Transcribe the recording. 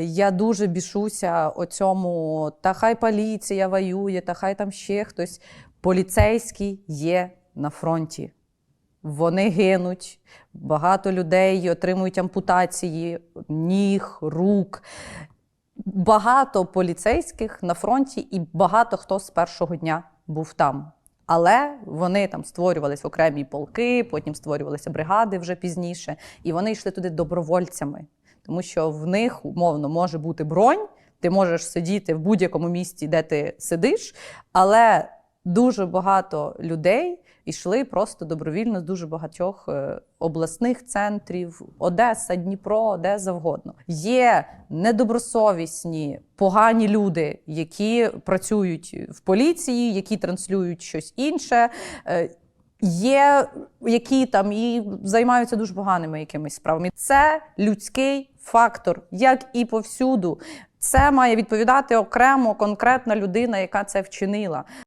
Я дуже бішуся оцьому, та хай поліція воює, та хай там ще хтось. Поліцейські є на фронті. Вони гинуть. Багато людей отримують ампутації ніг, рук. Багато поліцейських на фронті, і багато хто з першого дня був там. Але вони там створювалися окремі полки, потім створювалися бригади вже пізніше, і вони йшли туди добровольцями, тому що в них умовно може бути бронь, ти можеш сидіти в будь-якому місці, де ти сидиш, але дуже багато людей йшли просто добровільно з дуже багатьох е, обласних центрів, Одеса, Дніпро, де завгодно. Є недобросовісні, погані люди, які працюють в поліції, які транслюють щось інше. Е, Є, які там і займаються дуже поганими якимись справами. Це людський фактор, як і повсюду. Це має відповідати окремо конкретна людина, яка це вчинила.